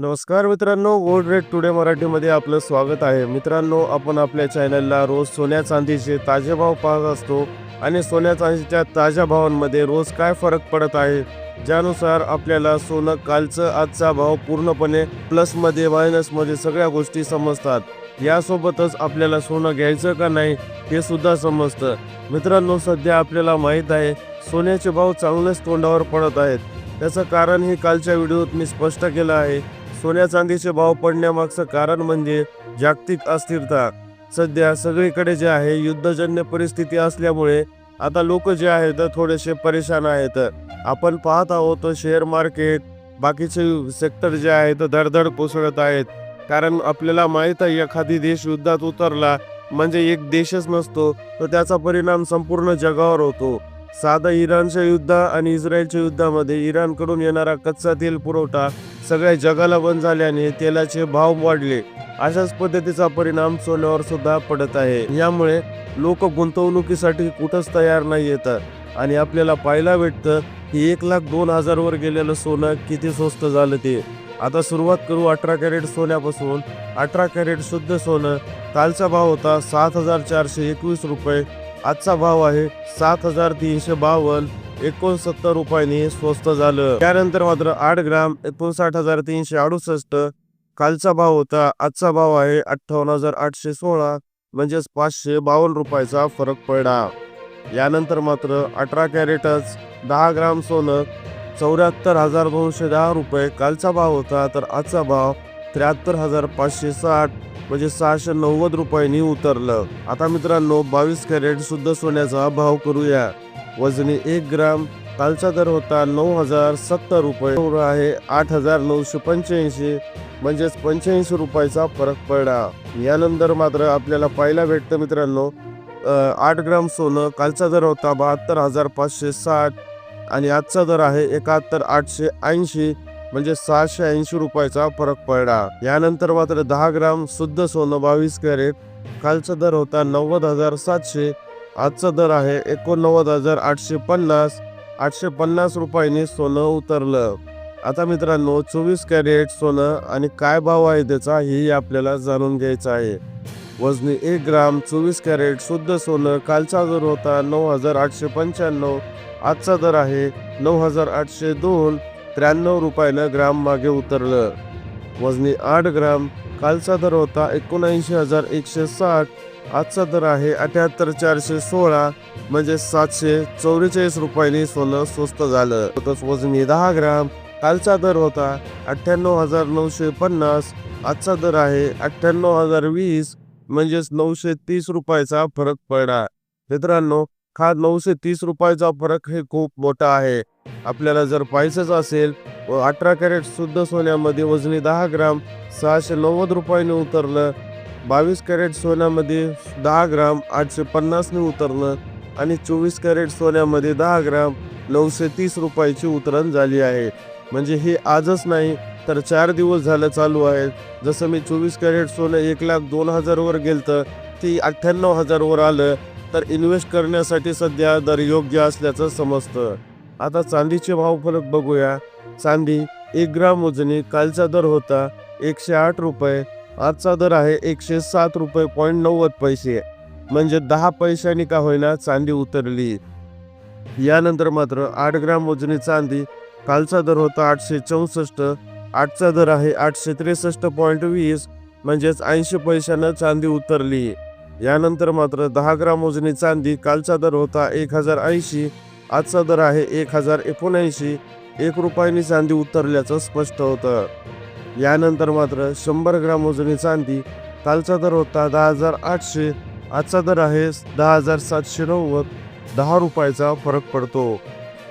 नमस्कार मित्रांनो gold rate today मराठीमध्ये आपलं स्वागत आहे. मित्रांनो आपण आपल्या चॅनलला रोज सोन्या चांदीचे ताजे भाव पाहत असतो आणि सोन्या चांदीच्या ताज्या भावांमध्ये रोज काय फरक पडत आहे? ज्यानुसार आपल्याला सोनं कालचं आजचा भाव पूर्णपणे प्लसमध्ये मायनसमध्ये सगळ्या गोष्टी समजतात. यासोबतच आपल्याला सोनं घ्यायचं का नाही हे सुद्धा समजतं. मित्रांनो सध्या आपल्याला माहीत आहे सोन्याचे भाव चांगलेच तोंडावर पडत आहेत. त्याचं कारण हे कालच्या व्हिडिओत मी स्पष्ट केलं आहे. सोन्या चांदीचे भाव पडण्यामागचं कारण म्हणजे जागतिक अस्थिरता. सध्या सगळीकडे जे आहे युद्धजन्य परिस्थिती असल्यामुळे आता लोक जे आहेत थोडेसे परेशान आहेत. आपण पाहत आहोत शेअर मार्केट बाकीचे सेक्टर जे आहेत धडधड कोसळत आहेत. कारण आपल्याला माहीत आहे एखादी देश युद्धात उतरला म्हणजे एक देशच नसतो तर त्याचा परिणाम संपूर्ण जगावर होतो. साधं इराणच्या युद्ध आणि इस्रायलच्या युद्धामध्ये इराणकडून येणारा कच्चा तेल पुरवठा सगळ्या जगाला बंद झाल्याने तेलाचे भाव वाढले. अशाच पद्धतीचा परिणाम सोन्यावर सुद्धा पडत आहे. यामुळे लोक गुंतवणुकीसाठी कुठंच तयार नाही येतात आणि आपल्याला पाहायला भेटतं की एक लाख दोन हजारवर गेलेलं सोनं किती स्वस्त झालं ते. आता सुरुवात करू अठरा कॅरेट सोन्यापासून. अठरा कॅरेट शुद्ध सोनं. कालचा भाव होता सात हजार चारशे एकवीस रुपये. आजचा भाव आहे सात हजार तीनशे बावन्न. एकोणसत्तर रुपयांनी स्वस्त झालं. त्यानंतर मात्र आठ ग्राम एकोणसाठ हजार तीनशे अडुसष्ट. कालचा भाव होता आजचा भाव आहे अठ्ठावन्न हजार आठशे सोळा. म्हणजेच पाचशे बावन्न रुपयाचा फरक पडला. यानंतर मात्र अठरा कॅरेटच दहा ग्राम सोनं चौऱ्याहत्तर हजार दोनशे दहा रुपये कालचा भाव होता. तर आजचा भाव त्र्याहत्तर हजार पाचशे साठ. म्हणजे सहाशे नव्वद रुपयांनी उतरलं. आता मित्रांनो बावीस कॅरेटसुद्धा सोन्याचा भाव करूया. वजनी एक ग्राम कालचा दर होता नऊ हजार सत्तर रुपये. आहे आठ हजार नऊशे पंच्याऐंशी. म्हणजेच पंच्याऐंशी रुपयाचा फरक पडला. यानंतर मात्र आपल्याला पाहायला भेटतं मित्रांनो आठ ग्राम सोनं कालचा दर होता बहात्तर हजार पाचशे साठ. आणि आजचा दर आहे एकाहत्तर आठशे ऐंशी. म्हणजे सहाशे ऐंशी रुपयाचा फरक पडला. यानंतर मात्र दहा ग्राम शुद्ध सोनं बावीस कॅरेट कालचा दर होता नव्वद हजार सातशे आजचा दर आहे एकोणनव्वद हजार आठशे पन्नास आठशे पन्नास रुपयांनी सोनं उतरलं. आता मित्रांनो चोवीस कॅरेट सोनं आणि काय भाव आहे त्याचा हेही आपल्याला जाणून घ्यायचं आहे. वजनी एक ग्राम चोवीस कॅरेट शुद्ध सोनं कालचा दर होता नऊ हजार आठशे पंच्याण्णव आजचा दर आहे नऊ हजार आठशे दोन त्र्याण्णव रुपयानं ग्राम मागे उतरलं. वजनी आठ ग्राम कालचा दर होता एकोणऐंशी हजार एकशे साठ आजचा दर आहे अठ्याहत्तर चारशे सोळा म्हणजे सातशे चौवेचाळीस रुपयांनी सोनं स्वस्त झालं. तसंच वजनी दहा ग्राम कालचा दर होता अठ्ठ्याण्णव हजार नऊशे पन्नास आजचा दर आहे अठ्ठ्याण्णव हजार वीस म्हणजेच नऊशे तीस रुपयाचा फरक पडला. मित्रांनो हा नऊशे तीस रुपयाचा फरक हे खूप मोठा आहे. आपल्याला जर पाहायचंच असेल व अठरा कॅरेट शुद्ध सोन्यामध्ये वजनी दहा ग्राम सहाशे नव्वद रुपयाने उतरलं बावीस कॅरेट सोन्यामध्ये दहा ग्राम आठशे पन्नासने उतरलं आणि चोवीस कॅरेट सोन्यामध्ये दहा ग्राम नऊशे तीस रुपयाची उतरण झाली आहे. म्हणजे हे आजच नाही तर चार दिवस झालं चालू आहे. जसं मी चोवीस कॅरेट सोनं एक लाख दोन हजारवर गेलतं ती अठ्ठ्याण्णव हजारवर आलं तर इन्व्हेस्ट करण्यासाठी सध्या दर योग्य असल्याचं समजतं. आता चांदीचे भाव फरक बघूया. चांदी एक ग्राम वजनी कालचा दर होता एकशे आठ रुपये आजचा दर आहे एकशे सात रुपये पॉईंट नव्वद पैसे. म्हणजे दहा पैशांनी का होईना चांदी उतरली. यानंतर मात्र आठ ग्राम वजनी चांदी कालचा दर होता आठशे चौसष्ट आजचा दर आहे आठशे त्रेसष्ट पॉईंट वीस म्हणजेच ऐंशी पैशानं चांदी उतरली. यानंतर मात्र दहा ग्राम मोजणी चांदी कालचा दर होता एक हजार ऐंशी आजचा दर आहे एक हजार एकोणऐंशी. एक रुपयाने चांदी उतरल्याचं स्पष्ट होतं. यानंतर मात्र शंभर ग्राम मोजणी चांदी कालचा दर होता दहा हजार आठशे आजचा दर आहे दहा हजार सातशे नव्वद. दहा रुपयाचा फरक पडतो.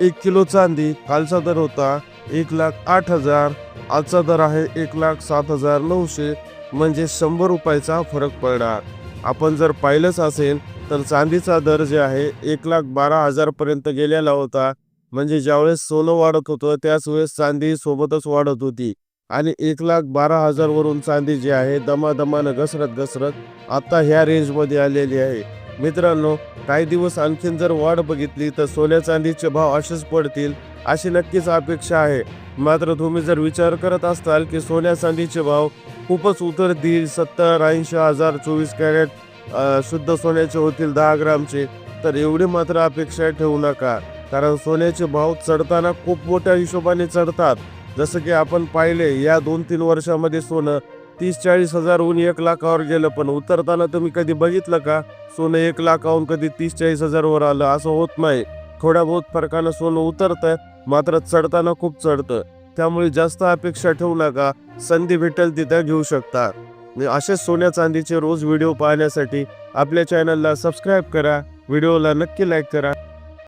एक किलो चांदी कालचा दर होता एक लाख आठ हजार आजचा दर आहे एक लाख सात हजार नऊशे. म्हणजे शंभर रुपयाचा फरक पडणार. आपण जर पाहिलंच असेल तर चांदीचा दर जे आहे एक लाख बारा हजारपर्यंत गेलेला होता. म्हणजे ज्यावेळेस सोनं वाढत होतं त्याच वेळेस चांदी सोबतच वाढत होती. आणि एक लाख बारा हजारवरून चांदी जी आहे दमादमानं घसरत घसरत आता ह्या रेंजमध्ये आलेली आहे. मित्रांनो काही दिवस आणखीन जर वाढ बघितली तर सोन्या चांदीचे भाव असेच पडतील अशी नक्कीच अपेक्षा आहे. मात्र तुम्ही जर विचार करत असताल की सोन्या चांदीचे भाव खूपच उतरतील सत्तर ऐंशी हजार चोवीस कॅरेट शुद्ध सोन्याचे होतील दहा ग्रामचे. तर एवढी मात्र अपेक्षा ठेवू नका. कारण सोन्याचे भाव चढताना खूप मोठ्या हिशोबाने चढतात. जसं की आपण पाहिले या दोन तीन वर्षामध्ये सोनं तीस चाळीस हजारहून एक लाखावर गेलं. पण उतरताना तुम्ही कधी बघितलं का? सोनं एक लाखाहून कधी तीस चाळीस हजारवर आलं. असं होत नाही. थोड्या बहुत फरकानं सोनं उतरतं मात्र चढताना खूप चढतं. त्यामुळे जास्त अपेक्षा ठेवू नका. संधी भेटेल तिथं घेऊ शकता. असेच सोन्या चांदीचे रोज व्हिडिओ पाहण्यासाठी आपल्या चॅनलला सबस्क्राईब करा. व्हिडिओला नक्की लाईक करा.